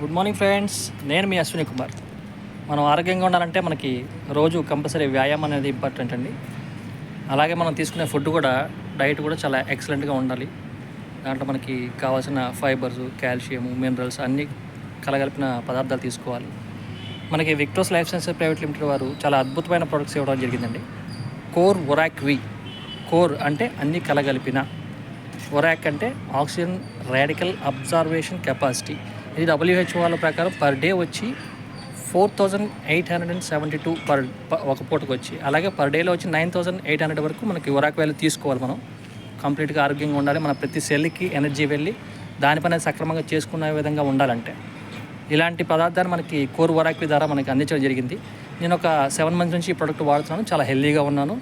Good morning friends నేను మీ అశ్విని కుమార్. మనం ఆరోగ్యంగా ఉండాలంటే మనకి రోజు కంపల్సరీ వ్యాయామం అనేది ఇంపార్టెంట్ అండి. అలాగే మనం తీసుకునే ఫుడ్ కూడా డైట్ కూడా చాలా ఎక్సలెంట్గా ఉండాలి. దాంట్లో మనకి కావాల్సిన ఫైబర్స్ కాల్షియం మినరల్స్ అన్నీ కలగలిపిన పదార్థాలు తీసుకోవాలి. మనకి Victos life sciences private limited వారు చాలా అద్భుతమైన ప్రొడక్ట్స్ ఇవ్వడం జరిగిందండి. కోర్ ఒరాక్ వి. కోర్ అంటే అన్నీ కలగలిపిన. ఒరాక్ అంటే ఆక్సిజన్ రాడికల్ అబ్జర్వేషన్ కెపాసిటీ. ఇది డబ్ల్యూహెచ్ఓ వాళ్ళ ప్రకారం పర్ డే వచ్చి four thousand eight hundred and seventy two per ఒక పూటకు వచ్చి. అలాగే పర్ డేలో వచ్చి నైన్ థౌసండ్ ఎయిట్ హండ్రెడ్ వరకు మనకి ఒరాక్ వాల్యూ తీసుకోవాలి మనం. కంప్లీట్గా ఆరోగ్యంగా ఉండాలి. మన ప్రతి సెల్కి ఎనర్జీ వెళ్ళి దానిపైన సక్రమంగా చేసుకునే విధంగా ఉండాలంటే. ఇలాంటి పదార్థాన్ని మనకి కోర్ వరాక్వి ద్వారా మనకి అందించడం జరిగింది. నేను ఒక సెవెన్ మంత్స్ నుంచి ఈ ప్రోడక్ట్ వాడుతున్నాను. చాలా హెల్దీగా ఉన్నాను.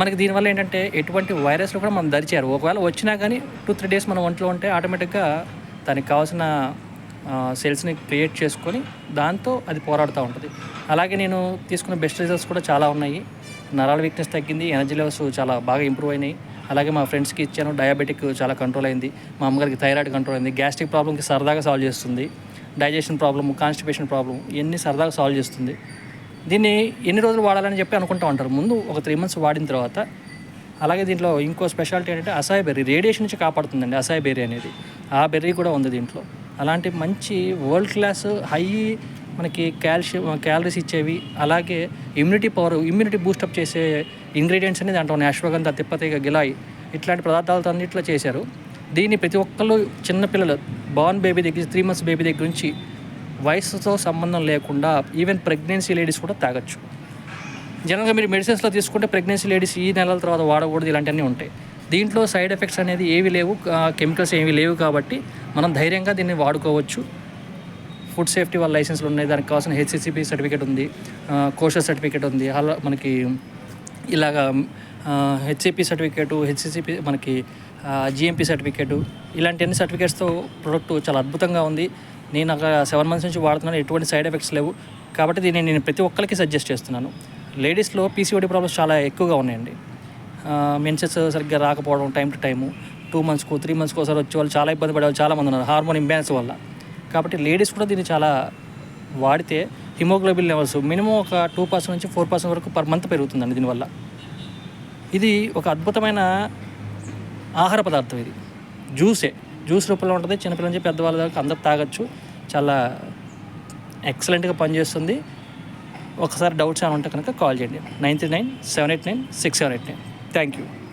మనకి దీనివల్ల ఏంటంటే ఎటువంటి వైరస్లు కూడా మనం దరిచారు ఒకవేళ వచ్చినా కానీ టూ త్రీ డేస్ మన ఒంట్లో ఉంటే ఆటోమేటిక్గా దానికి కావాల్సిన సెల్స్ని క్రియేట్ చేసుకొని దాంతో అది పోరాడుతూ ఉంటుంది. అలాగే నేను తీసుకున్న బెస్ట్ రిజల్ట్స్ కూడా చాలా ఉన్నాయి. నరాల వీక్నెస్ తగ్గింది ఎనర్జీ లెవెల్స్ చాలా బాగా ఇంప్రూవ్ అయినాయి. అలాగే మా ఫ్రెండ్స్కి ఇచ్చాను డయాబెటిక్ చాలా కంట్రోల్ అయింది మా అమ్మగారికి థైరాయిడ్ కంట్రోల్ అయింది గ్యాస్ట్రిక్ ప్రాబ్లమ్కి సరదాగా సాల్వ్ చేస్తుంది డైజెషన్ ప్రాబ్లమ్ కాన్స్టిపేషన్ ప్రాబ్లం ఇవన్నీ సరదాగా సాల్వ్ చేస్తుంది. దీన్ని ఎన్ని రోజులు వాడాలని చెప్పి అనుకుంటూ ఉంటారు. ముందు ఒక త్రీ మంత్స్ వాడిన తర్వాత అలాగే దీంట్లో ఇంకో స్పెషాలిటీ ఏంటంటే అసాయ బెర్రీ రేడియేషన్ నుంచి కాపాడుతుందండి అసాయ బెర్రీ అనేది. ఆ బెర్రీ కూడా ఉంది దీంట్లో. అలాంటి మంచి వరల్డ్ క్లాస్ హై మనకి కాల్షియం క్యాలరీస్ ఇచ్చేవి అలాగే immunity power immunity boost up చేసే ఇంగ్రీడియంట్స్ అనేది దాంట్లో ఉన్నాయి. అశ్వగంధ తిప్పతీగ గిలాయి ఇట్లాంటి పదార్థాలతో అన్నిట్లో చేశారు. దీన్ని ప్రతి ఒక్కళ్ళు చిన్నపిల్లలు బార్న్ బేబీ దగ్గర త్రీ మంత్స్ బేబీ దగ్గర నుంచి వయసుతో సంబంధం లేకుండా ఈవెన్ ప్రెగ్నెన్సీ లేడీస్ కూడా తాగొచ్చు. జనరల్గా మీరు మెడిసిన్స్లో తీసుకుంటే ప్రెగ్నెన్సీ లేడీస్ ఈ నెలల తర్వాత వాడకూడదు ఇలాంటివన్నీ ఉంటాయి. దీంట్లో సైడ్ ఎఫెక్ట్స్ అనేది ఏవి లేవు కెమికల్స్ ఏవి లేవు కాబట్టి మనం ధైర్యంగా దీన్ని వాడుకోవచ్చు. ఫుడ్ సేఫ్టీ వాళ్ళ లైసెన్స్లు ఉన్నాయి దానికి కావాల్సిన హెచ్సిసిపి సర్టిఫికేట్ ఉంది కోషల్ సర్టిఫికేట్ ఉంది అలా మనకి ఇలాగా హెచ్సిపి సర్టిఫికేట్ హెచ్సిసిపి మనకి జిఎంపి సర్టిఫికేటు ఇలాంటి అన్ని సర్టిఫికేట్స్తో ప్రోడక్ట్ చాలా అద్భుతంగా ఉంది. నేను ఒక సెవెన్ మంత్స్ నుంచి వాడుతున్నాను ఎటువంటి సైడ్ ఎఫెక్ట్స్ లేవు. కాబట్టి దీన్ని నేను ప్రతి ఒక్కరికి సజెస్ట్ చేస్తున్నాను. లేడీస్లో పీసీఓడి ప్రాబ్లమ్స్ చాలా ఎక్కువగా ఉన్నాయండి. మెన్సెస్ సరిగ్గా రాకపోవడం టైం టు టైము టూ మంత్స్కు త్రీ మంత్స్కి ఒకసారి వచ్చే వాళ్ళు చాలా ఇబ్బంది పడే వాళ్ళు చాలామంది ఉన్నారు. హార్మోన్ ఇంబ్యాలెన్స్ వల్ల. కాబట్టి లేడీస్ కూడా దీన్ని చాలా వాడితే హిమోగ్లోబిన్ లెవెల్స్ మినిమం ఒక టూ పర్సెంట్ నుంచి ఫోర్ పర్సెంట్ వరకు పర్ మంత్ పెరుగుతుందండి దీనివల్ల. ఇది ఒక అద్భుతమైన ఆహార పదార్థం ఇది. జ్యూసే. జ్యూస్ రూపంలో ఉంటుంది. చిన్నపిల్లల నుంచి పెద్దవాళ్ళ దాకా అందరు తాగొచ్చు. చాలా ఎక్సలెంట్గా పనిచేస్తుంది. ఒకసారి డౌట్స్ ఏమైనా ఉంటే కనుక కాల్ చేయండి. Nine three nine seven eight nine six seven eight nine. Thank you.